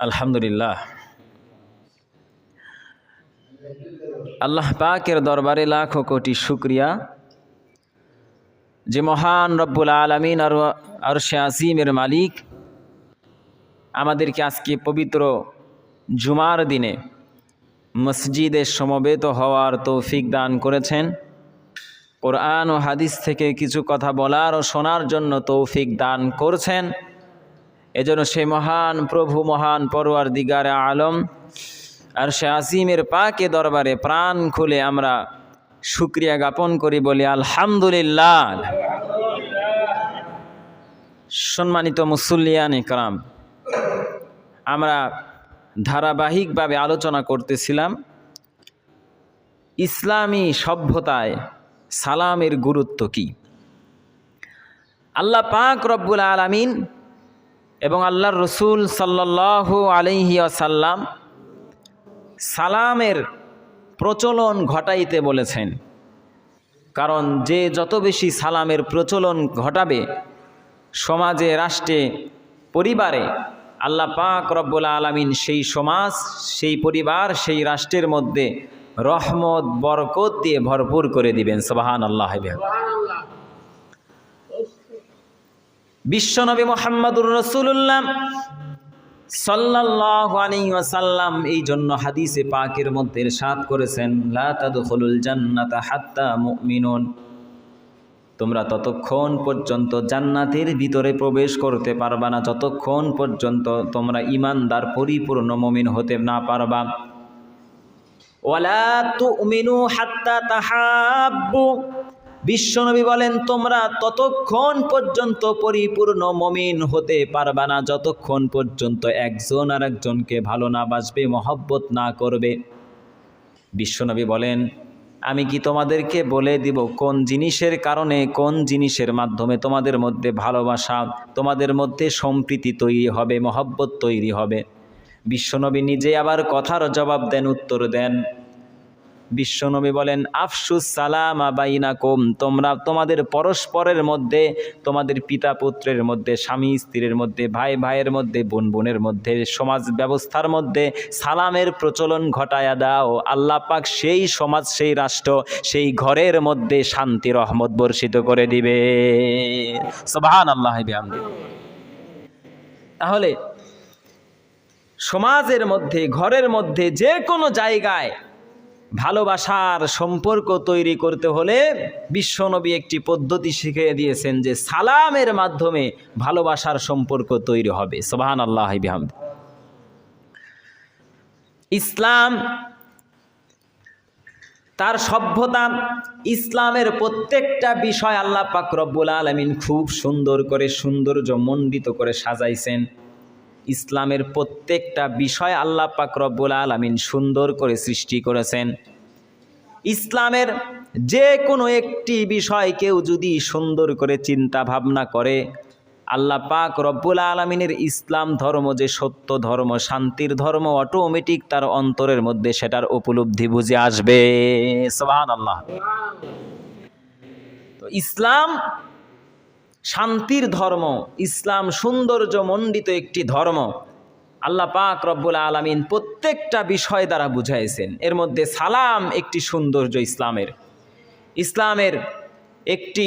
আলহামদুলিল্লাহ। আল্লাহ পাকের দরবারে লাখো কোটি শুক্রিয়া। যে মহান রব্বুল আলমিন আর আর আজিমের মালিক আমাদেরকে আজকে পবিত্র জুমার দিনে মসজিদে সমবেত হওয়ার তৌফিক দান করেছেন। কোরআন ও হাদিস থেকে কিছু কথা বলার ও শোনার জন্য তৌফিক দান করছেন। এজন্য সে মহান প্রভু, মহান পরোয়ার দিগারে আলম আর সে আসিমের পাকে দরবারে প্রাণ খুলে আমরা শুক্রিয়া জ্ঞাপন করি, বলি আলহামদুলিল্লাহ। সম্মানিত মুসল্লিয়ান ইকরাম আমরা ধারাবাহিকভাবে আলোচনা করতেছিলাম ইসলামী সভ্যতায় সালামের গুরুত্ব কি। আল্লাহ পাক রব্বুল আলামিন এবং আল্লাহর রসুল সাল্লাহ আলহি আসাল্লাম সালামের প্রচলন ঘটাইতে বলেছেন। কারণ যে যত বেশি সালামের প্রচলন ঘটাবে, সমাজে, রাষ্ট্রে, পরিবারে আল্লাহ পাক রব্বুল আলমিন সেই সমাজ, সেই পরিবার, সেই রাষ্ট্রের মধ্যে রহমত, বরকত দিয়ে ভরপুর করে দিবেন। সবাহান আল্লাহ বিশ্বনবী মোহাম্মদুর রসুল্লাহ সাল্লাহ আসাল্লাম এই জন্য হাদিসে পাকের মধ্যে সাত করেছেন লাতাদুল জান্নাতা হাত্তা মুমিনুন। তোমরা ততক্ষণ পর্যন্ত জান্নাতের ভিতরে প্রবেশ করতে পারবা না, যতক্ষণ পর্যন্ত তোমরা ইমানদার পরিপূর্ণ মমিন হতে না পারবা। ওয়ালা তুমিনু হাত্তা তাহাব্বু। বিশ্বনবী বলেন, তোমরা ততক্ষণ পর্যন্ত পরিপূর্ণ মমিন হতে পারবা না। যতক্ষণ পর্যন্ত একজন আর একজনকে ভালো না বাসবে, মহব্বত না করবে। বিশ্বনবী বলেন, আমি কি তোমাদেরকে বলে দিব কোন জিনিসের কারণে, কোন জিনিসের মাধ্যমে তোমাদের মধ্যে ভালোবাসা, তোমাদের মধ্যে সম্প্রীতি তৈরি হবে, মহব্বত তৈরি হবে? বিশ্বনবী নিজে আবার কথার জবাব দেন, উত্তর দেন বিশ্বনবী বলেন আফসুস সালাম আবাইনাকুম তোমরা তোমাদের পরস্পরের মধ্যে, তোমাদের পিতা পুত্রের মধ্যে স্বামী স্ত্রীর মধ্যে ভাই ভাইয়ের মধ্যে বোন বোনের মধ্যে, সমাজ ব্যবস্থার মধ্যে সালামের প্রচলন ঘটায়া দাও। আল্লাহ পাক সেই সমাজ, সেই রাষ্ট্র, সেই ঘরের মধ্যে শান্তি, রহমত বর্ষিত করে দিবে। সবাহান আল্লাহ তাহলে সমাজের মধ্যে, ঘরের মধ্যে যে কোনো জায়গায় ভালোবাসার সম্পর্ক তৈরি করতে হলে বিশ্বনবী একটি পদ্ধতি শিখিয়ে দিয়েছেন যে সালামের মাধ্যমে ভালোবাসার সম্পর্ক তৈরি হবে। সোহান আল্লাহ বিহামদ। ইসলাম তার সভ্যতা, ইসলামের প্রত্যেকটা বিষয় আল্লাহ পাক রব্বুল আলমিন খুব সুন্দর করে, সৌন্দর্য মণ্ডিত করে সাজাইছেন। ইসলামের প্রত্যেকটা বিষয় আল্লাহ পাক রব্বুল আলমিন সুন্দর করে সৃষ্টি করেছেন। ইসলামের যে কোনো একটি বিষয় কেউ যদি সুন্দর করে চিন্তা ভাবনা করে, আল্লাহ পাক রব্বুল আলমিনের ইসলাম ধর্ম যে সত্য ধর্ম, শান্তির ধর্ম অটোমেটিক তার অন্তরের মধ্যে সেটার উপলব্ধি বুঝে আসবে। সোহান আল্লাহ তো ইসলাম শান্তির ধর্ম, ইসলাম সৌন্দর্য মণ্ডিত একটি ধর্ম। আল্লাহ পাক রব্বুল আলমিন প্রত্যেকটা বিষয় দ্বারা বুঝাইছেন। এর মধ্যে সালাম একটি সৌন্দর্য ইসলামের। ইসলামের একটি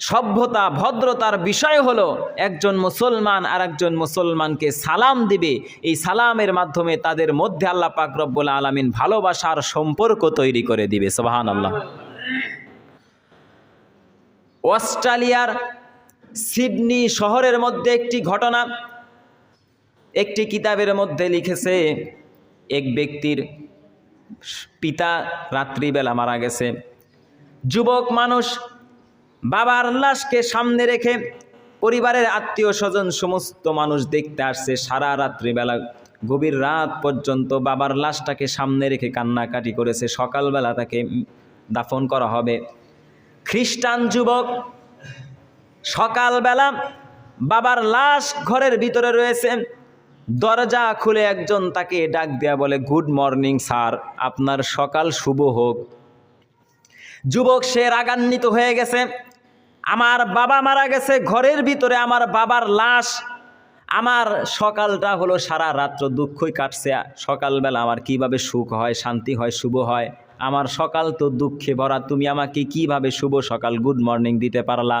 সভ্যতা, ভদ্রতার বিষয় হলো একজন মুসলমান আর একজন মুসলমানকে সালাম দিবে। এই সালামের মাধ্যমে তাদের মধ্যে আল্লাহ পাক রব্বুল আলমিন ভালোবাসার সম্পর্ক তৈরি করে দিবে। সোহান আল্লাহ অস্ট্রেলিয়ার সিডনি শহরের মধ্যে একটি ঘটনা। একটি কিতাবের মধ্যে লিখেছে, এক ব্যক্তির পিতা রাত্রিবেলা মারা গেছে। যুবক মানুষ বাবার লাশকে সামনে রেখে পরিবারের আত্মীয় স্বজন সমস্ত মানুষ দেখতে আসছে। সারা রাত্রিবেলা, গভীর রাত পর্যন্ত বাবার লাশটাকে সামনে রেখে কান্নাকাটি করেছে। সকালবেলা তাকে দাফন করা হবে। খ্রিস্টান যুবক সকালবেলা বাবার লাশ ঘরের ভিতরে রয়েছে। দরজা খুলে একজন তাকে ডাক দেয়া বলে, গুড মর্নিং স্যার, আপনার সকাল শুভ হোক। যুবক সে রাগান্বিত হয়ে গেছে। আমার বাবা মারা গেছে, ঘরের ভিতরে আমার বাবার লাশ। আমার সকালটা হলো সারা রাত্র দুঃখই কাটছে। সকালবেলা আমার কীভাবে সুখ হয়, শান্তি হয়, শুভ হয়? আমার সকাল তো দুঃখে ভরা, তুমি আমাকে কীভাবে শুভ সকাল, গুড মর্নিং দিতে পারলা?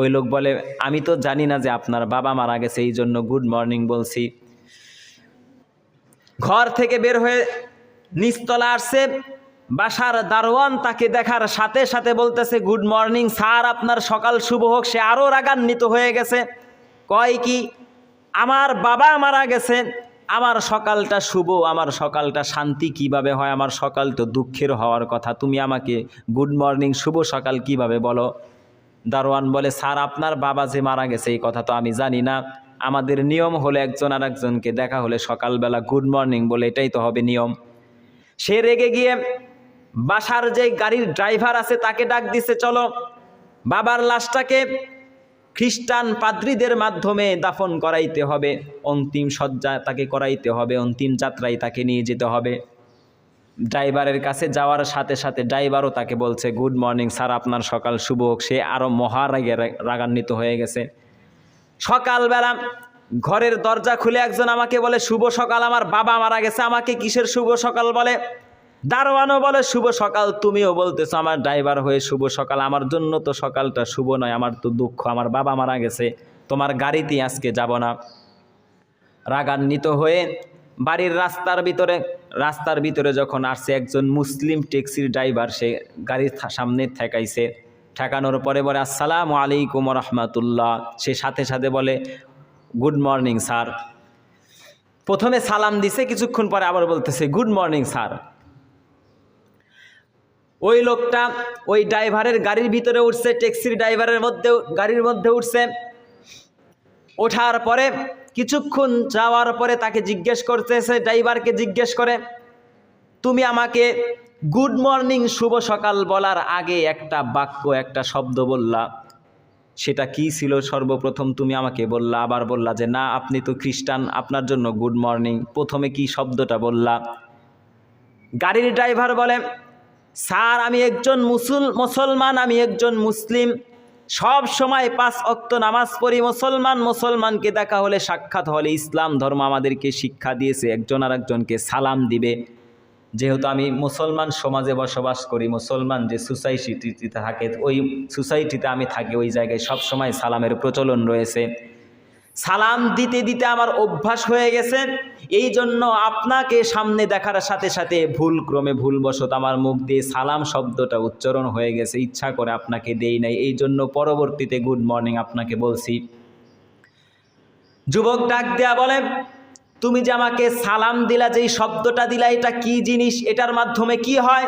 ওই লোক বলে, আমি তো জানি না যে আপনার বাবা মারা গেছে, এই জন্য গুড মর্নিং বলছি। ঘর থেকে বের হয়ে নিচতলা আসছে, বাসার দারোয়ান তাকে দেখার সাথে সাথে বলতেছে গুড মর্নিং স্যার, আপনার সকাল শুভ হোক। সে আরও রাগান্বিত হয়ে গেছে, কয় কি, আমার বাবা মারা গেছে, আমার সকালটা শুভ, আমার সকালটা শান্তি কীভাবে হয়? আমার সকাল তো দুঃখের হওয়ার কথা, তুমি আমাকে গুড মর্নিং শুভ সকাল কীভাবে বলো? দারোয়ান বলে, স্যার, আপনার বাবা যে মারা গেছে, এই কথা তো আমি জানি না। আমাদের নিয়ম হলো একজন আর একজনকে দেখা হলে সকালবেলা গুড মর্নিং বলে, এটাই তো হবে নিয়ম। সে রেগে গিয়ে বাসার যে গাড়ির ড্রাইভার আছে, তাকে ডাক দিছে, চলো, বাবার লাশটাকে খ্রিস্টান পাদ্রীদের মাধ্যমে দাফন করাইতে হবে। অন্তিম সজ্জা তাকে করাইতে হবে, অন্তিম যাত্রায় তাকে নিয়ে যেতে হবে। ড্রাইভারের কাছে যাওয়ার সাথে সাথে ড্রাইভারও তাকে বলছে, গুড মর্নিং স্যার, আপনার সকাল শুভ হোক। সে আরও মহারাগে রাগান্বিত হয়ে গেছে। সকালবেলা ঘরের দরজা খুলে একজন আমাকে বলে, শুভ সকাল, আমার বাবা মারা গেছে, আমাকে কিসের শুভ সকাল? বলে, দারোয়ানও বলে, শুভ সকাল, তুমিও বলতেছো আমার ড্রাইভার হয়ে শুভ সকাল, আমার জন্য তো সকালটা শুভ নয়, আমার তো দুঃখ, আমার বাবা মারা গেছে, তোমার গাড়িতেই আজকে যাব না। রাগান্বিত হয়ে বাড়ির রাস্তার ভিতরে রাস্তার ভিতরে যখন আসছে একজন মুসলিম ট্যাক্সির ড্রাইভার, সে গাড়ির সামনে ঠেকাইছে। ঠেকানোর পরে বলে, আসসালামু আলাইকুম রহমাতুল্লাহ। সে সাথে সাথে বলে, গুড মর্নিং, স্যার। প্রথমে সালাম দিছে, কিছুক্ষণ পরে আবার বলতেছে, গুড মর্নিং, স্যার। ওই লোকটা ওই ড্রাইভারের গাড়ির ভিতরে উঠছে, ট্যাক্সির ড্রাইভারের মধ্যে গাড়ির মধ্যে উঠছে। ওঠার পরে কিছুক্ষণ যাওয়ার পরে তাকে জিজ্ঞেস করতে করতেছে ড্রাইভারকে জিজ্ঞেস করে, তুমি আমাকে গুড মর্নিং, শুভ সকাল বলার আগে একটা বাক্য, একটা শব্দ বললা। সেটা কি ছিল? সর্বপ্রথম তুমি আমাকে বললা, আবার বললা যে, না, আপনি তো খ্রিস্টান, আপনার জন্য গুড মর্নিং। প্রথমে কি শব্দটা বললা? গাড়ির ড্রাইভার বলে, স্যার, আমি একজন মুসল, মুসলমান, আমি একজন মুসলিম। সব সময় পাঁচ অক্ত নামাজ পড়ি, মুসলমান মুসলমানকে দেখা হলে সাক্ষাৎ হলে ইসলাম ধর্ম আমাদেরকে শিক্ষা দিয়েছে, একজন আর একজনকে সালাম দিবে। যেহেতু আমি মুসলমান সমাজে বসবাস করি, মুসলমান যে সোসাইটিতে থাকে, ওই সোসাইটিতে আমি থাকি, ওই জায়গায় সব সময় সালামের প্রচলন রয়েছে। সালাম দিতে দিতে আমার অভ্যাস হয়ে গেছে। এই জন্য আপনাকে সামনে দেখার সাথে সাথে ভুল ক্রমে ভুলবশত আমার মুখ দিয়ে সালাম শব্দটা উচ্চারণ হয়ে গেছে। ইচ্ছা করে আপনাকে দেই নাই। এই জন্য পরবর্তীতে গুড মর্নিং আপনাকে বলছি। যুবক ডাক দেয়া বলে, তুমি যে আমাকে সালাম দিলা যেই শব্দটা দিলা, এটা কি জিনিস? এটার মাধ্যমে কি হয়?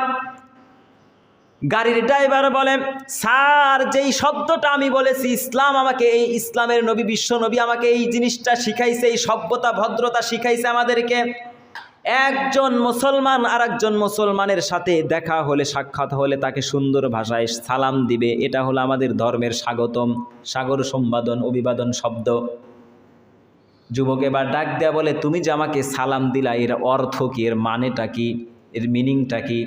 গাড়ির ড্রাইভার বলে, স্যার, যেই শব্দটা আমি বলেছি, ইসলাম আমাকে এই ইসলামের নবী, বিশ্ব নবী আমাকে এই জিনিসটা শিখাইছে, এই সভ্যতা, ভদ্রতা শিখাইছে আমাদেরকে। একজন মুসলমান আর একজন মুসলমানের সাথে দেখা হলে, সাক্ষাৎ হলে তাকে সুন্দর ভাষায় সালাম দিবে। এটা হলো আমাদের ধর্মের স্বাগতম। সাগর সম্বাদন অভিবাদন শব্দ। যুবক এবার ডাক দেয়া বলে, তুমি যে আমাকে সালাম দিলা, এর অর্থ কি? এর মানেটা কি? এর মিনিংটা কি?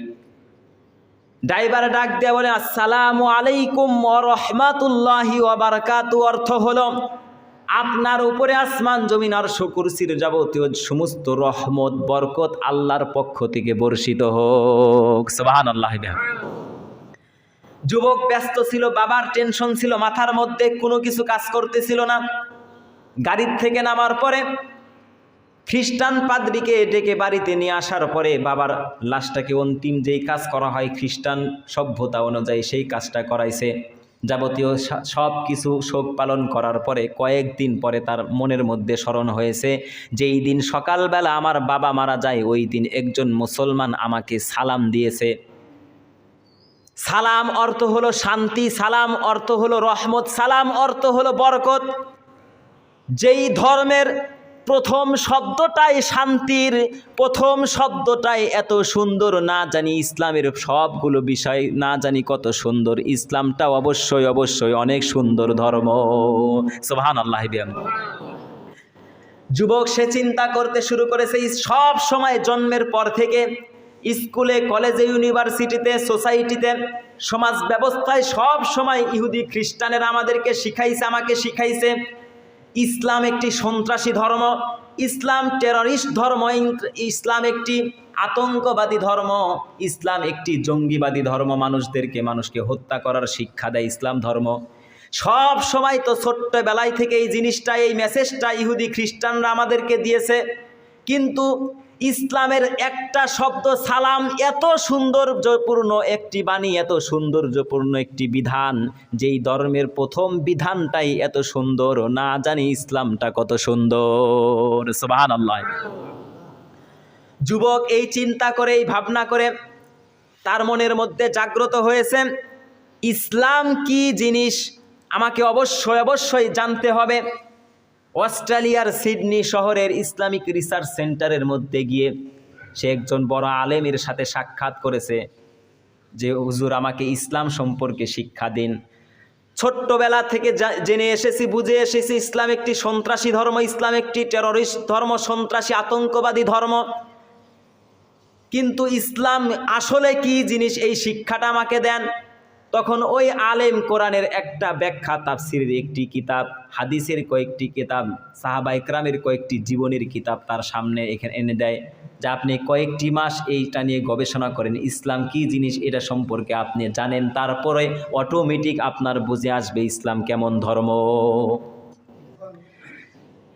ড্রাইভার ডাক দেয়া বলে, আসসালামু আলাইকুম রহমাতুল্লাহি ওয়াবারাকাতু অর্থ হলো, আপনার উপরে আসমান, জমিন আর শকুরসির যাবতীয় সমস্ত রহমত, বরকত আল্লাহর পক্ষ থেকে বর্ষিত হোক। সুবহান আল্লাহ যুবক ব্যস্ত ছিল, বাবার টেনশন ছিল, মাথার মধ্যে কোনো কিছু কাজ করতেছিল না। গাড়ির থেকে নামার পরে খ্রিস্টান পাদ্রিকে ডেকে বাড়িতে নিয়ে আসার পরে বাবার লাশটাকে অন্তিম যেই কাজ করা হয় খ্রিস্টান সভ্যতা অনুযায়ী সেই কাজটা করাইছে। যাবতীয় সব কিছু শোক পালন করার পরে কয়েকদিন পরে তার মনের মধ্যে স্মরণ হয়েছে, যেই দিন সকালবেলা আমার বাবা মারা যায়, ওই দিন একজন মুসলমান আমাকে সালাম দিয়েছে। সালাম অর্থ হলো শান্তি, সালাম অর্থ হলো রহমত, সালাম অর্থ হলো বরকত। যেই ধর্মের প্রথম শব্দটাই শান্তির, প্রথম শব্দটাই এত সুন্দর। না জানি ইসলামের সবগুলো বিষয়, না জানি কত সুন্দর। ইসলামটা অবশ্যই অবশ্যই অনেক সুন্দর ধর্ম। সোহান আল্লাহ যুবক সে চিন্তা করতে শুরু করেছে সব সময় জন্মের পর থেকে স্কুলে, কলেজে, ইউনিভার্সিটিতে, সোসাইটিতে, সমাজ ব্যবস্থায় সব সময় ইহুদি খ্রিস্টানেরা আমাদেরকে শিখাইছে, আমাকে শিখাইছে। ইসলাম একটি সন্ত্রাসী ধর্ম, ইসলাম টেররিস্ট ধর্ম ইসলাম একটি আতঙ্কবাদী ধর্ম, ইসলাম একটি জঙ্গিবাদী ধর্ম। মানুষদেরকে, মানুষকে হত্যা করার শিক্ষা দেয় ইসলাম ধর্ম। সব সময় তো ছোট্টবেলায় থেকে এই জিনিসটা, এই মেসেজটা ইহুদি খ্রিস্টানরা আমাদেরকে দিয়েছে। কিন্তু ইসলামের একটা শব্দ সালাম এত সৌন্দর্যপূর্ণ একটি বাণী এত সৌন্দর্যপূর্ণ একটি বিধান, যেই ধর্মের প্রথম বিধানটাই এত সুন্দর, না জানি ইসলামটা কত সুন্দর। যুবক এই চিন্তা করে, এই ভাবনা করে, তার মনের মধ্যে জাগ্রত হয়েছে, ইসলাম কি জিনিস? আমাকে অবশ্যই অবশ্যই জানতে হবে। অস্ট্রেলিয়ার সিডনি শহরের ইসলামিক রিসার্চ সেন্টারের মধ্যে গিয়ে সে একজন বড় আলেমের সাথে সাক্ষাৎ করেছে যে, হুজুর, আমাকে ইসলাম সম্পর্কে শিক্ষা দিন। ছোট্টবেলা থেকে জেনে এসেছি, বুঝে এসেছি, ইসলাম একটি সন্ত্রাসী ধর্ম, ইসলাম একটি টেররিস্ট ধর্ম, সন্ত্রাসী, আতঙ্কবাদী ধর্ম। কিন্তু ইসলাম আসলে কি জিনিস? এই শিক্ষাটা আমাকে দেন। তখন ওই আলেম কোরআনের একটা ব্যাখ্যা, তাফসিরের একটি কিতাব, হাদিসের কয়েকটি কিতাব, সাহাবা ইকরামের কয়েকটি জীবনের কিতাব তার সামনে এখানে এনে দেয়, যে আপনি কয়েকটি মাস এইটা নিয়ে গবেষণা করেন, ইসলাম কি জিনিস এটা সম্পর্কে আপনি জানেন, তারপরে অটোমেটিক আপনার বুঝে আসবে ইসলাম কেমন ধর্ম।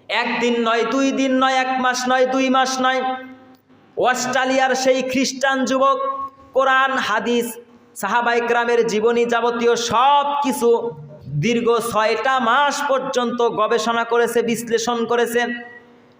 একদিন নয়, দুই দিন নয়, এক মাস নয়, দুই মাস নয়, অস্ট্রেলিয়ার সেই খ্রিস্টান যুবক কোরআন, হাদিস সাহাবাই গ্রামের জীবনী যাবতীয় সব কিছু দীর্ঘ ছয়টা মাস পর্যন্ত গবেষণা করেছে, বিশ্লেষণ করেছে।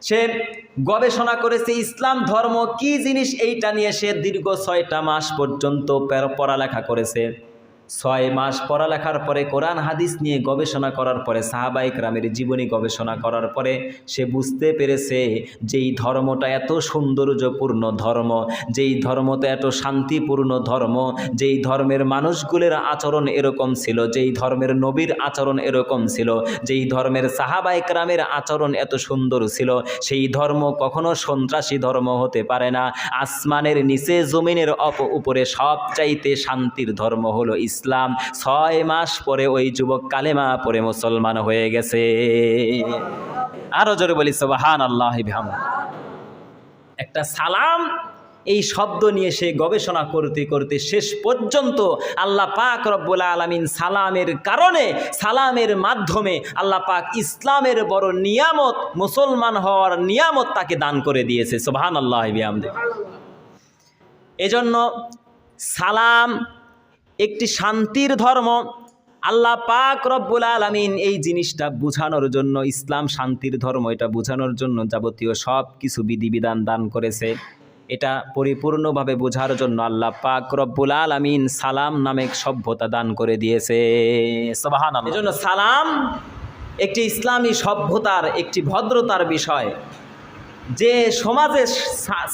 সে গবেষণা করেছে, ইসলাম ধর্ম কি জিনিস এইটা নিয়ে সে দীর্ঘ ছয়টা মাস পর্যন্ত পের- পড়ালেখা করেছে। ছয় মাস পড়ালেখার পরে কোরআন হাদিস নিয়ে গবেষণা করার পরে সাহাবাইক রামের জীবনী গবেষণা করার পরে সে বুঝতে পেরেছে যেই ধর্মটা এত সৌন্দর্যপূর্ণ ধর্ম যেই ধর্মটা এত শান্তিপূর্ণ ধর্ম যেই ধর্মের মানুষগুলোর আচরণ এরকম ছিল যেই ধর্মের নবীর আচরণ এরকম ছিল যেই ধর্মের সাহাবাইক রামের আচরণ এত সুন্দর ছিল। সেই ধর্ম কখনো সন্ত্রাসী ধর্ম হতে পারে না। আসমানের নিচে জমিনের অপ উপরে সবচাইতে শান্তির ধর্ম হলো ইসলাম ছয় মাস পরে ওই যুবক কালেমা পরে মুসলমান হয়ে গেছে। আরও জোরে বলি সোবাহান আল্লাহ একটা সালাম, এই শব্দ নিয়ে সে গবেষণা করতে করতে শেষ পর্যন্ত আল্লাহ পাক রব্বুল আলমিন সালামের কারণে, সালামের মাধ্যমে আল্লাহ পাক ইসলামের বড় নিয়ামত, মুসলমান হওয়ার নিয়ামত তাকে দান করে দিয়েছে সোহান আল্লাহ এজন্য সালাম একটি শান্তির ধর্ম। আল্লাহ পাক রব্বুল আলমিন এই জিনিসটা বোঝানোর জন্য, ইসলাম শান্তির ধর্ম, এটা বোঝানোর জন্য যাবতীয় সব কিছু বিধিবিধান দান করেছে। এটা পরিপূর্ণভাবে বোঝার জন্য আল্লাহ পাক রব্বুল আলমিন সালাম নামে সভ্যতা দান করে দিয়েছে। সবাহান এজন্য সালাম একটি ইসলামী সভ্যতার, একটি ভদ্রতার বিষয়। যে সমাজে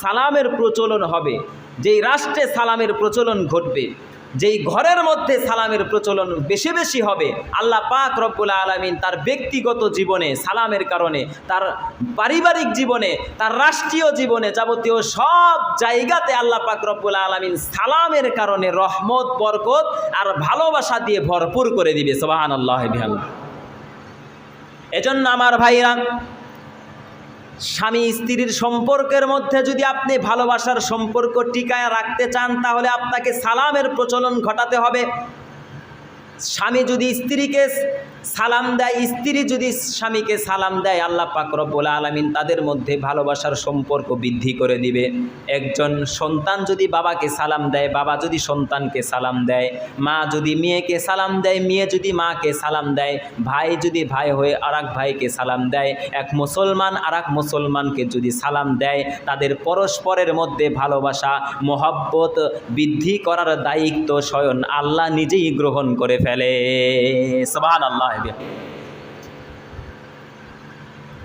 সালামের প্রচলন হবে, যেই রাষ্ট্রে সালামের প্রচলন ঘটবে যেই ঘরের মধ্যে সালামের প্রচলন বেশি বেশি হবে, আল্লাহ পাক রব্বুল আলমিন তার ব্যক্তিগত জীবনে সালামের কারণে, তার পারিবারিক জীবনে, তার রাষ্ট্রীয় জীবনে যাবতীয় সব জায়গাতে আল্লাহ পাক রব্বুল আলমিন সালামের কারণে রহমত, বরকত আর ভালোবাসা দিয়ে ভরপুর করে দিবে। সোবাহান আল্লাহ এজন্য আমার ভাইরা স্বামী স্ত্রীর সম্পর্কের মধ্যে যদি আপনি ভালোবাসার সম্পর্ক টিকায় রাখতে চান, তাহলে আপনাকে সালামের প্রচলন ঘটাতে হবে। স্বামী যদি স্ত্রীকে সালাম দেয়, স্ত্রী যদি স্বামীকে সালাম দেয়, আল্লাহ পাক রব্বুল আলমিন তাদের মধ্যে ভালোবাসার সম্পর্ক বৃদ্ধি করে দিবে। একজন সন্তান যদি বাবাকে সালাম দেয়, বাবা যদি সন্তানকে সালাম দেয়, মা যদি মেয়েকে সালাম দেয়, মেয়ে যদি মাকে সালাম দেয়, ভাই যদি ভাই হয়ে আর ভাইকে সালাম দেয়, এক মুসলমান আর মুসলমানকে যদি সালাম দেয়, তাদের পরস্পরের মধ্যে ভালোবাসা, মহব্বত বৃদ্ধি করার দায়িত্ব স্বয়ং আল্লাহ নিজেই গ্রহণ করে ফেলে। সবান আল্লাহ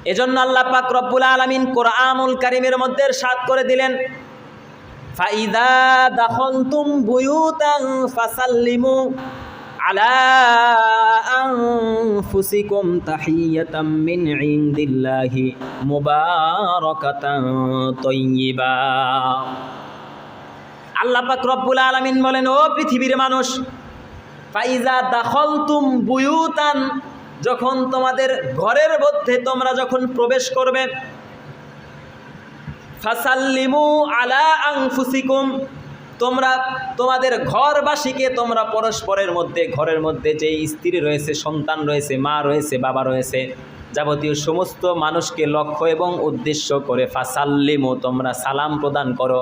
এজন্য আল্লাহ পাক রব্বুল আলমিন কোরআনুল কারিমের মধ্যে সাত করে দিলেন, ফাইদা আলা রব্বুল আলামিন বলেন, ও পৃথিবীর মানুষ ফাইজা দাখলতুম বুয়ুতান, যখন তোমাদের ঘরের মধ্যে তোমরা যখন প্রবেশ করবে, ফাসাল্লিমু আলা আংফুসিকুম তোমরা তোমাদের ঘরবাসীকে তোমরা পরস্পরের মধ্যে, ঘরের মধ্যে যে স্ত্রী রয়েছে, সন্তান রয়েছে, মা রয়েছে, বাবা রয়েছে, যাবতীয় সমস্ত মানুষকে লক্ষ্য এবং উদ্দেশ্য করে ফাসাল্লিমু, তোমরা সালাম প্রদান করো।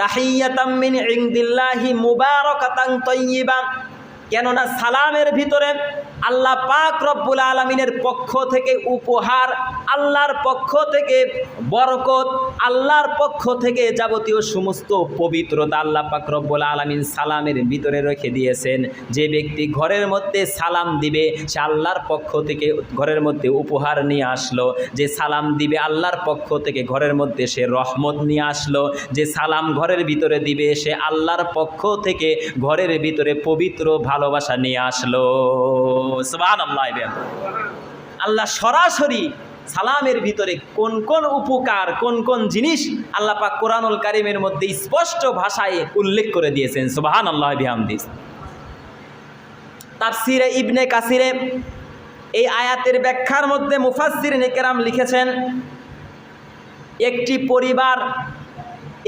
তাহিয়াতাম মিন ইনদিল্লাহি মুবারাকাতান তাইয়্যিবা কেননা সালামের ভিতরে আল্লাহ পাক রব্বুল আলমিনের পক্ষ থেকে উপহার, আল্লাহর পক্ষ থেকে বরকত, আল্লাহর পক্ষ থেকে যাবতীয় সমস্ত পবিত্রতা আল্লাহ পাক রব্বুল আলমিন সালামের ভিতরে রেখে দিয়েছেন। যে ব্যক্তি ঘরের মধ্যে সালাম দিবে, সে আল্লাহর পক্ষ থেকে ঘরের মধ্যে উপহার নিয়ে আসলো। যে সালাম দিবে, আল্লাহর পক্ষ থেকে ঘরের মধ্যে সে রহমত নিয়ে আসলো। যে সালাম ঘরের ভিতরে দিবে, সে আল্লাহর পক্ষ থেকে ঘরের ভিতরে পবিত্র ভালোবাসা নিয়ে আসলো। আল্লাহ আল্লাহ সরাসরি সালামের ভিতরে কোন কোন উপকার, কোন কোন জিনিস আল্লাহ পাক কোরআনুল কারিমের মধ্যে স্পষ্ট ভাষায় উল্লেখ করে দিয়েছেন। সুবহান আল্লাহ বিহামদিস তাফসিরে ইবনে কাসিরে এই আয়াতের ব্যাখ্যার মধ্যে মুফাসসির নেকেরাম লিখেছেন, একটি পরিবার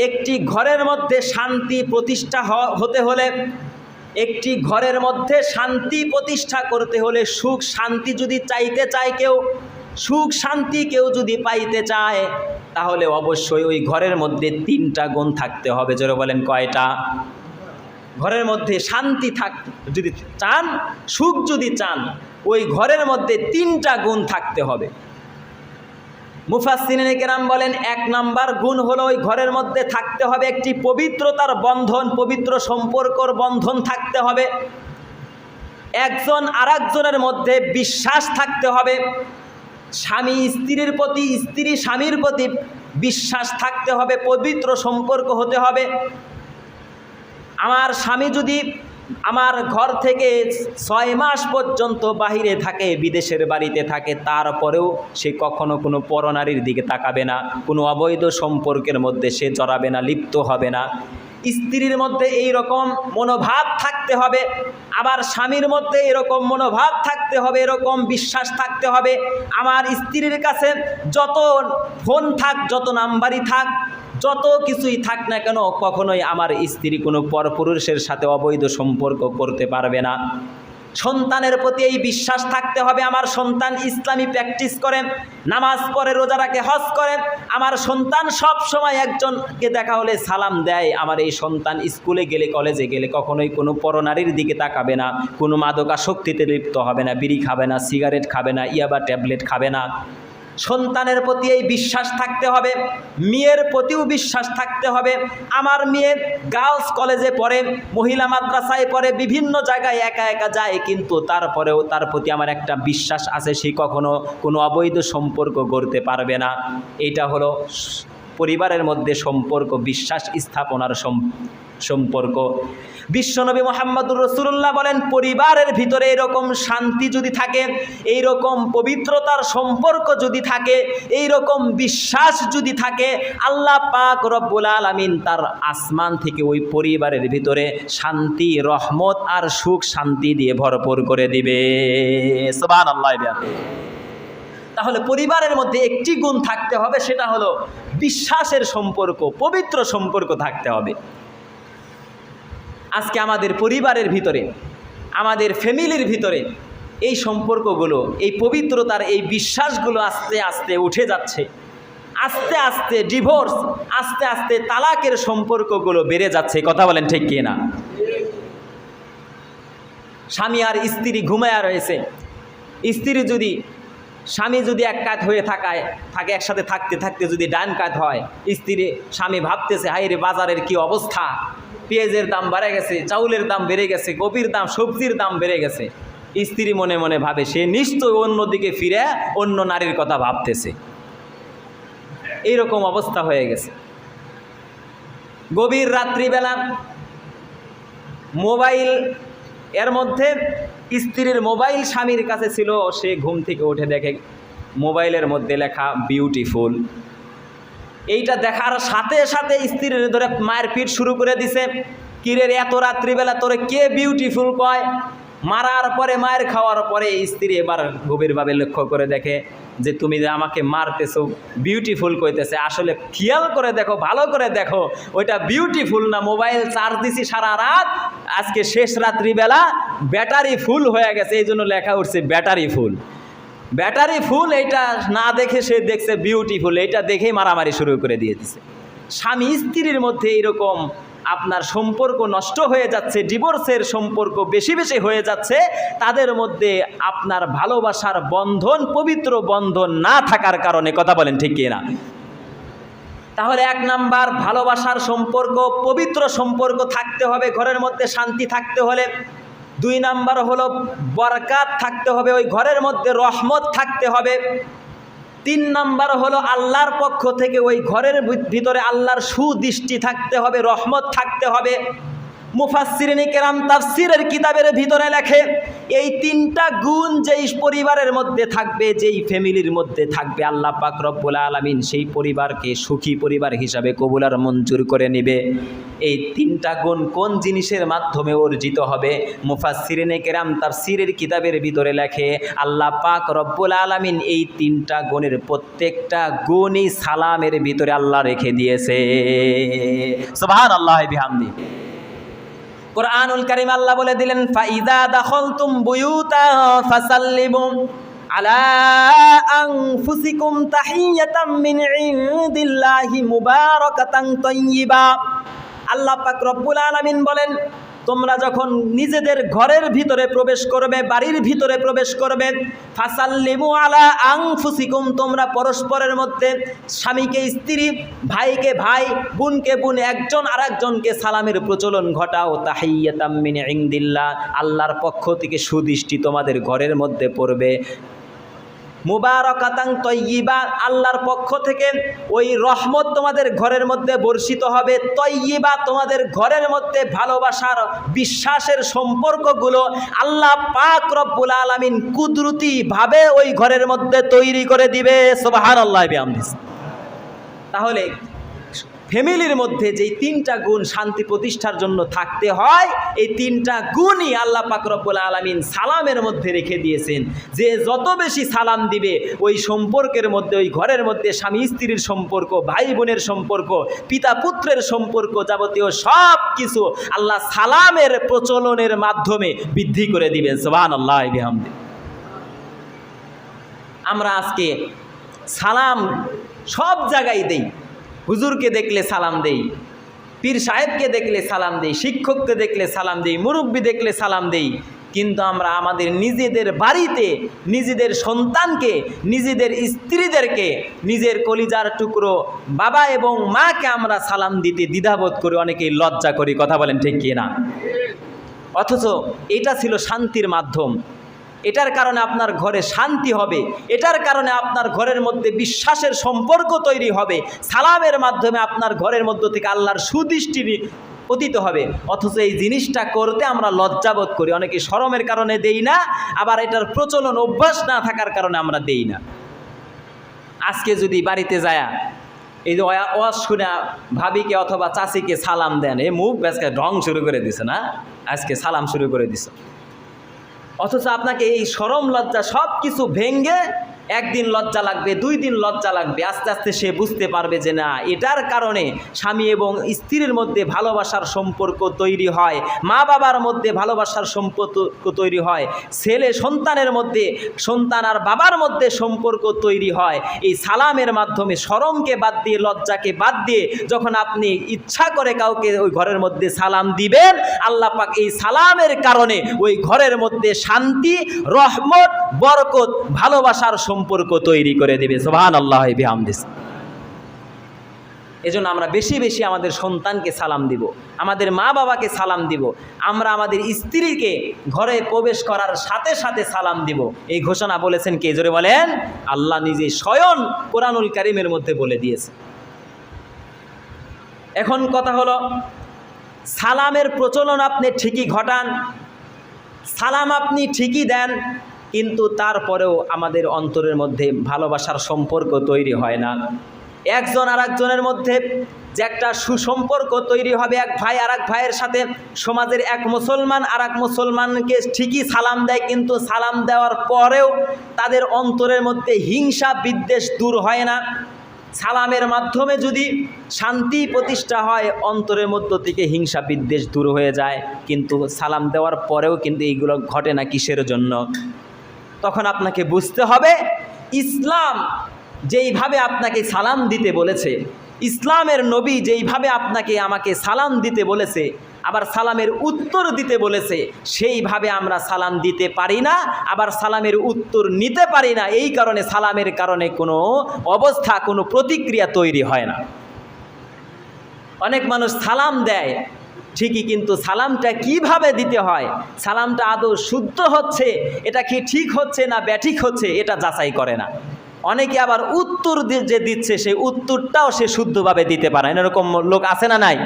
একটি ঘরের মধ্যে শান্তি প্রতিষ্ঠা হতে হলে একটি ঘরের মধ্যে শান্তি প্রতিষ্ঠা করতে হলে সুখ শান্তি যদি চাইতে চায় কেউ, সুখ শান্তি কেউ যদি পাইতে চায়, তাহলে অবশ্যই ওই ঘরের মধ্যে তিনটা গুণ থাকতে হবে। জোরে বলেন কয়টা? ঘরের মধ্যে শান্তি থাক, যদি চান, সুখ যদি চান, ওই ঘরের মধ্যে তিনটা গুণ থাকতে হবে। মুফাসিনে কেরাম বলেন, এক নাম্বার গুণ হলো ওই ঘরের মধ্যে থাকতে হবে একটি পবিত্রতার বন্ধন, পবিত্র সম্পর্কর বন্ধন থাকতে হবে। একজন আরেকজনের মধ্যে বিশ্বাস থাকতে হবে। স্বামী স্ত্রীর প্রতি, স্ত্রী স্বামীর প্রতি বিশ্বাস থাকতে হবে, পবিত্র সম্পর্ক হতে হবে। আমার স্বামী যদি আমার ঘর থেকে ছয় মাস পর্যন্ত বাহিরে থাকে, বিদেশের বাড়িতে থাকে, তারপরেও সে কখনো কোনো পরনারীর দিকে তাকাবে না, কোনো অবৈধ সম্পর্কের মধ্যে সে জড়াবে না, লিপ্ত হবে না। স্ত্রীর মধ্যে এই রকম মনোভাব থাকতে হবে, আবার স্বামীর মধ্যে এরকম মনোভাব থাকতে হবে এরকম বিশ্বাস থাকতে হবে। আমার স্ত্রীর কাছে যত ফোন থাক, যত নাম্বারই থাক যত কিছুই থাক না কেন কখনোই আমার স্ত্রী কোনো পরপুরুষের সাথে অবৈধ সম্পর্ক করতে পারবে না। সন্তানের প্রতি এই বিশ্বাস থাকতে হবে, আমার সন্তান ইসলামী প্র্যাকটিস করেন নামাজ পড়ে, রোজা রাখে, হজ করেন আমার সন্তান সব সময় একজনকে দেখা হলে সালাম দেয়, আমার এই সন্তান স্কুলে গেলে, কলেজে গেলে কখনোই কোনো পরনারীর দিকে তাকাবে না, কোনো মাদকাসক্তিতে লিপ্ত হবে না, বিড়ি খাবে না, সিগারেট খাবে না, ইয়াবা ট্যাবলেট খাবে না। সন্তানের প্রতি এই বিশ্বাস থাকতে হবে, মেয়ের প্রতিও বিশ্বাস থাকতে হবে। আমার মেয়ে গার্লস কলেজে পড়ে, মহিলা মাদ্রাসায় পড়ে, বিভিন্ন জায়গায় একা একা যায়, কিন্তু তারপরেও তার প্রতি আমার একটা বিশ্বাস আছে, সে কখনো কোনো অবৈধ সম্পর্ক গড়তে পারবে না। এটা হলো পরিবারের মধ্যে সম্পর্ক, বিশ্বাস স্থাপনার সম্পর্ক। বিশ্বনবী মোহাম্মদুর রসুল্লাহ বলেন, পরিবারের ভিতরে এরকম শান্তি যদি থাকে এই রকম পবিত্রতার সম্পর্ক যদি থাকে এই রকম বিশ্বাস যদি থাকে, আল্লাহ পাক রব্বুল আলামিন তার আসমান থেকে ওই পরিবারের ভিতরে শান্তি, রহমত আর সুখ শান্তি দিয়ে ভরপুর করে দিবে। সুবহানাল্লাহ তাহলে পরিবারের মধ্যে একটি গুণ থাকতে হবে, সেটা হলো বিশ্বাসের সম্পর্ক, পবিত্র সম্পর্ক থাকতে হবে। আজকে আমাদের পরিবারের ভিতরে, আমাদের ফ্যামিলির ভিতরে এই সম্পর্কগুলো, এই পবিত্রতার এই বিশ্বাসগুলো আস্তে আস্তে উঠে যাচ্ছে। আস্তে আস্তে ডিভোর্স আস্তে আস্তে তালাকের সম্পর্কগুলো বেড়ে যাচ্ছে, কথা বলেন ঠিক কি না? স্বামী আর স্ত্রী ঘুমায়া রয়েছে। স্ত্রী যদি স্বামী যদি এক কাত হয়ে থাকায়, থাকে একসাথে থাকতে থাকতে যদি ডান কাত হয়, স্ত্রী, স্বামী ভাবতেছে হাই রে, বাজারের কি অবস্থা? পেঁয়াজের দাম বেড়ে গেছে, চাউলের দাম বেড়ে গেছে, কপির দাম, সবজির দাম বেড়ে গেছে। স্ত্রী মনে মনে ভাবে, সে নিশ্চয় অন্যদিকে ফিরে অন্য নারীর কথা ভাবতেছে। এইরকম অবস্থা হয়ে গেছে। গভীর রাত্রিবেলা মোবাইল এর মধ্যে স্ত্রীর মোবাইল স্বামীর কাছে ছিল, সে ঘুম থেকে উঠে দেখে মোবাইলের মধ্যে লেখা বিউটিফুল এইটা দেখার সাথে সাথে স্ত্রীর ধরে মায়ের পিঠ শুরু করে দিছে। কিরের এত রাত্রিবেলা তোরে কে বিউটিফুল কয়? মারার পরে, মায়ের খাওয়ার পরে স্ত্রী এবার গভীরভাবে লক্ষ্য করে দেখে যে তুমি যে আমাকে মারতেছো বিউটিফুল কইতেছে, আসলে খেয়াল করে দেখো, ভালো করে দেখো, ওইটা বিউটিফুল না মোবাইল চার্জ দিছি সারা রাত, আজকে শেষ রাত্রিবেলা ব্যাটারি ফুল হয়ে গেছে, এই জন্য লেখা উঠছে ব্যাটারি ফুল ব্যাটারি ফুল এইটা না দেখে সে দেখছে বিউটিফুল এইটা দেখেই মারামারি শুরু করে দিয়ে দিছে। স্বামী স্ত্রীর মধ্যে এরকম আপনার সম্পর্ক নষ্ট হয়ে যাচ্ছে ডিভোর্সের সম্পর্ক বেশি বেশি হয়ে যাচ্ছে, তাদের মধ্যে আপনার ভালোবাসার বন্ধন, পবিত্র বন্ধন না থাকার কারণে, কথা বলেন ঠিক কিনা তাহলে এক নাম্বার, ভালোবাসার সম্পর্ক, পবিত্র সম্পর্ক থাকতে হবে, ঘরের মধ্যে শান্তি থাকতে হলে। দুই নাম্বার হলো, বরকাত থাকতে হবে, ওই ঘরের মধ্যে রহমত থাকতে হবে। তিন নাম্বার হলো আল্লাহর পক্ষ থেকে ওই ঘরের ভিতরে আল্লাহর সুদৃষ্টি থাকতে হবে, রহমত থাকতে হবে। মুফাসসিরিনে কেরাম তাফসিরের কিতাবের ভিতরে লেখে, এই তিনটা গুণ যেই পরিবারের মধ্যে থাকবে, যেই ফ্যামিলির মধ্যে থাকবে, আল্লাহ পাক আলামিন সেই পরিবারকে সুখী পরিবার হিসাবে কবুলার মঞ্জুর করে নেবে। এই তিনটা গুণ কোন জিনিসের মাধ্যমে অর্জিত হবে? মুফাসসিরিনে কেরাম তাফসিরের কিতাবের ভিতরে লেখে, আল্লাহ পাক রব্বুল আলামিন এই তিনটা গুণের প্রত্যেকটা গুণই সালামের ভিতরে আল্লাহ রেখে দিয়েছে। সুবহানাল্লাহ বিহামদি। কোরআনুল করিম আল্লাহ বলে দিলেন, ফাইদা দাখলতুম বুয়ুতা ফাসাল্লিমু আলা আনফুসিকুম তাহিয়াতাম মিন ইনদিল্লাহি মুবারাকাতান তাইয়্যিবা আল্লাহ পাক রব্বুল আলামিন বলেন তোমরা যখন নিজেদের ঘরের ভিতরে প্রবেশ করবে, বাড়ির ভিতরে প্রবেশ করবে, ফাসাল্লিমু আলা আনফুসিকুম, তোমরা পরস্পরের মধ্যে স্বামীকে, স্ত্রী, ভাইকে, ভাই, বোনকে, বোন, একজন আরেকজনকে সালামের প্রচলন ঘটাও। তাহিয়াতাম মিন ইনদিল্লাহ, আল্লাহর পক্ষ থেকে সুদৃষ্টি তোমাদের ঘরের মধ্যে পড়বে। মুবারকাতাং তৈয়িবা, আল্লাহর পক্ষ থেকে ওই রহমত তোমাদের ঘরের মধ্যে বর্ষিত হবে। তৈয়িবা তোমাদের ঘরের মধ্যে ভালোবাসার, বিশ্বাসের সম্পর্কগুলো আল্লাহ পাক রব্বুল আলমিন কুদরতি ভাবে ওই ঘরের মধ্যে তৈরি করে দিবে। সুবহানাল্লাহ আল্লাহ তাহলে ফ্যামিলির মধ্যে যেই তিনটা গুণ শান্তি প্রতিষ্ঠার জন্য থাকতে হয়, এই তিনটা গুণই আল্লাহ পাক রব্বুল আলামিন সালামের মধ্যে রেখে দিয়েছেন। যে যত বেশি সালাম দিবে, ওই সম্পর্কের মধ্যে, ওই ঘরের মধ্যে স্বামী স্ত্রীর সম্পর্ক, ভাই বোনের সম্পর্ক, পিতা পুত্রের সম্পর্ক যাবতীয় সব কিছু আল্লাহ সালামের প্রচলনের মাধ্যমে বৃদ্ধি করে দিবেন। সোবান আল্লাহ আমরা আজকে সালাম সব জায়গায় দেই। হুজুরকে দেখলে সালাম দেই, পীর সাহেবকে দেখলে সালাম দেই, শিক্ষককে দেখলে সালাম দেই, মুরব্বী দেখলে সালাম দেই, কিন্তু আমরা আমাদের নিজেদের বাড়িতে নিজেদের সন্তানকে, নিজেদের স্ত্রীদেরকে, নিজের কলিজার টুকরো বাবা এবং মাকে আমরা সালাম দিতে দ্বিধাবোধ করি অনেকেই লজ্জা করি, কথা বলেন ঠিক কি না অথচ এটা ছিল শান্তির মাধ্যম। এটার কারণে আপনার ঘরে শান্তি হবে, এটার কারণে আপনার ঘরের মধ্যে বিশ্বাসের সম্পর্ক তৈরি হবে, সালামের মাধ্যমে আপনার ঘরের মধ্য থেকে আল্লাহর সুদৃষ্টি পতিত হবে। অথচ এই জিনিসটা করতে আমরা লজ্জাবোধ করি। অনেকে শরমের কারণে দেই না, আবার এটার প্রচলন অভ্যাস না থাকার কারণে আমরা দেই না। আজকে যদি বাড়িতে যায়, এই যে ওয়া- ওয়াজ শুনে ভাবিকে অথবা চাষিকে সালাম দেন, এ মুখ ব্যাসকে ঢং শুরু করে দিছে না? আজকে সালাম শুরু করে দিছে। অথচ আপনাকে এই সরম লজ্জা সব কিছু ভেঙ্গে একদিন লজ্জা লাগবে, দুই দিন লজ্জা লাগবে, আস্তে আস্তে সে বুঝতে পারবে যে না, এটার কারণে স্বামী এবং স্ত্রীর মধ্যে ভালোবাসার সম্পর্ক তৈরি হয়, মা বাবার মধ্যে ভালোবাসার সম্পর্ক তৈরি হয়, ছেলে সন্তানের মধ্যে, সন্তান আর বাবার মধ্যে সম্পর্ক তৈরি হয়। এই সালামের মাধ্যমে সরমকে বাদ দিয়ে, লজ্জাকে বাদ দিয়ে যখন আপনি ইচ্ছা করে কাউকে ওই ঘরের মধ্যে সালাম দিবেন, আল্লাহ পাক এই সালামের কারণে ওই ঘরের মধ্যে শান্তি, রহমত, বরকত, ভালোবাসার সম্পর্ক তৈরি করে দেবে। সোহান আল্লাহ বিহামদিস। এজন্য আমরা বেশি বেশি আমাদের সন্তানকে সালাম দিব, আমাদের মা বাবাকে সালাম দিব, আমরা আমাদের স্ত্রীকে ঘরে প্রবেশ করার সাথে সাথে সালাম দিব। এই ঘোষণা বলেছেন কে? জোরে বলেন, আল্লাহ নিজে স্বয়ং কোরআনুল কারিমের মধ্যে বলে দিয়েছে। এখন কথা হলো, সালামের প্রচলন আপনি ঠিকই ঘটান সালাম আপনি ঠিকই দেন, কিন্তু তারপরেও আমাদের অন্তরের মধ্যে ভালোবাসার সম্পর্ক তৈরি হয় না। একজন আর একজনের মধ্যে যে একটা সুসম্পর্ক তৈরি হবে, এক ভাই আর ভাইয়ের সাথে সমাজের এক মুসলমান আর এক মুসলমানকে ঠিকই সালাম দেয়, কিন্তু সালাম দেওয়ার পরেও তাদের অন্তরের মধ্যে হিংসা বিদ্বেষ দূর হয় না। সালামের মাধ্যমে যদি শান্তি প্রতিষ্ঠা হয়, অন্তরের মধ্য থেকে হিংসা বিদ্বেষ দূর হয়ে যায়। কিন্তু সালাম দেওয়ার পরেও কিন্তু এইগুলো ঘটে না কিসের জন্য? তখন আপনাকে বুঝতে হবে, ইসলাম যেইভাবে আপনাকে সালাম দিতে বলেছে ইসলামের নবী যেইভাবে আপনাকে আমাকে সালাম দিতে বলেছে, আবার সালামের উত্তর দিতে বলেছে, সেইভাবে আমরা সালাম দিতে পারি না, আবার সালামের উত্তর নিতে পারি না। এই কারণে, সালামের কারণে কোনো অবস্থা, কোনো প্রতিক্রিয়া তৈরি হয় না। অনেক মানুষ সালাম দেয়, ঠিকই কিন্তু সালামটা কীভাবে দিতে হয়? সালামটা আদৌ শুদ্ধ হচ্ছে? এটা কি ঠিক হচ্ছে না ব্যাঠিক হচ্ছে? এটা যাচাই করে না। অনেকে আবার উত্তর যে দিচ্ছে, সেই উত্তরটাও সে শুদ্ধভাবে দিতে পারে না। এরকম লোক আছে না নাই?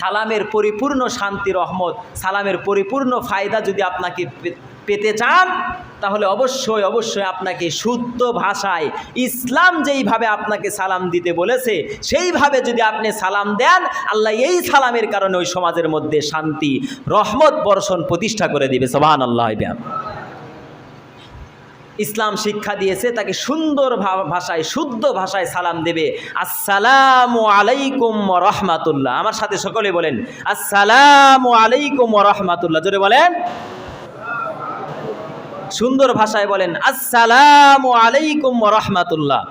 সালামের পরিপূর্ণ শান্তি, রহমত, সালামের পরিপূর্ণ ফায়দা যদি আপনাকে পেতে চান, তাহলে অবশ্যই অবশ্যই আপনাকে শুদ্ধ ভাষায় ইসলাম যেইভাবে আপনাকে সালাম দিতে বলেছে, সেইভাবে যদি আপনি সালাম দেন, আল্লাহ এই সালামের কারণে ওই সমাজের মধ্যে শান্তি, রহমত বর্ষণ প্রতিষ্ঠা করে দিবে। সবান আল্লাহ ইসলাম শিক্ষা দিয়েছে, তাকে সুন্দর ভাষায়, শুদ্ধ ভাষায় সালাম দেবে। আসসালাম আলাইকুম রহমাতুল্লাহ। আমার সাথে সকলে বলেন, আসসালামু আলাইকুম রহমাতুল্লাহ। জোরে বলেন। সুন্দর ভাষায় বলেন, আসসালাম আলাইকুম রহমাতুল্লাহ।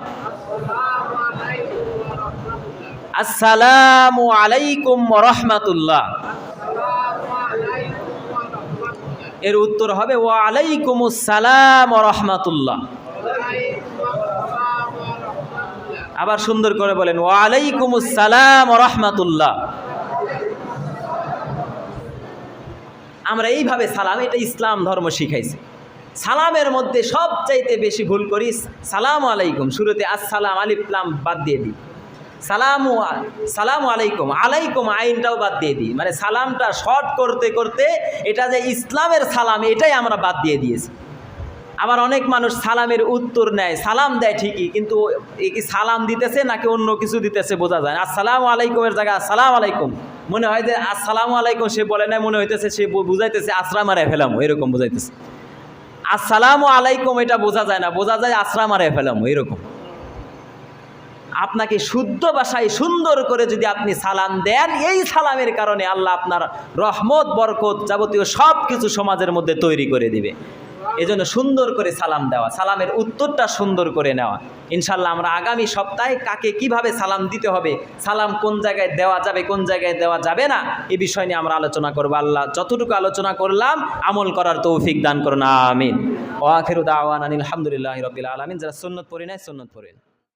আসসালাম আলাইকুম রহমাতুল্লাহ। এর উত্তর হবে, ওয়া আলাইকুম আসসালাম রহমাতুল্লাহ। আবার সুন্দর করে বলেন, ওয়া আলাইকুম সালাম রহমাতুল্লাহ। আমরা এইভাবে সালাম, এটা ইসলাম ধর্ম শিখাইছে। সালামের মধ্যে সবচাইতে বেশি ভুল করি, সালাম আলাইকুম। শুরুতে আসসালাম আলিফলাম বাদ দিয়ে দিই। সালামু সালাম আলাইকুম আলাইকুম আইনটাও বাদ দিয়ে দিই। মানে সালামটা শর্ট করতে করতে এটা যে ইসলামের সালাম, এটাই আমরা বাদ দিয়ে দিয়েছি। আবার অনেক মানুষ সালামের উত্তর নেয়, সালাম দেয় ঠিকই, কিন্তু এ কি সালাম দিতেছে নাকি অন্য কিছু দিতেছে বোঝা যায় আসসালামু আলাইকুমের জায়গায় আসসালাম আলাইকুম। মনে হয় যে আসসালামু আলাইকুম সে বলে না মনে হইতেছে সে বুঝাইতেছে আশ্রা মারে ফেলাম, এরকম বুঝাইতেছে। আসসালামু আলাইকুম এটা বোঝা যায় না, বোঝা যায় আশ্রা মারে ফেলাম, এরকম। আপনাকে শুদ্ধ ভাষায় সুন্দর করে যদি আপনি সালাম দেন, এই সালামের কারণে আল্লাহ আপনার রহমত, বরকত যাবতীয় সব কিছু সমাজের মধ্যে তৈরি করে দিবে। এজন্য সুন্দর করে সালাম দেওয়া, সালামের উত্তরটা সুন্দর করে নেওয়া। ইনশাল্লাহ আমরা আগামী সপ্তাহে কাকে কীভাবে সালাম দিতে হবে, সালাম কোন জায়গায় দেওয়া যাবে, কোন জায়গায় দেওয়া যাবে না, এ বিষয় নিয়ে আমরা আলোচনা করব। আল্লাহ যতটুকু আলোচনা করলাম, আমল করার তৌফিক দান করুন, আমিন। ও আখেরুদ আওয়ান আলহামদুলিল্লাহ রবিল আলমিন। যারা সুন্নত পড়ি নাই, সুন্নত পড়েন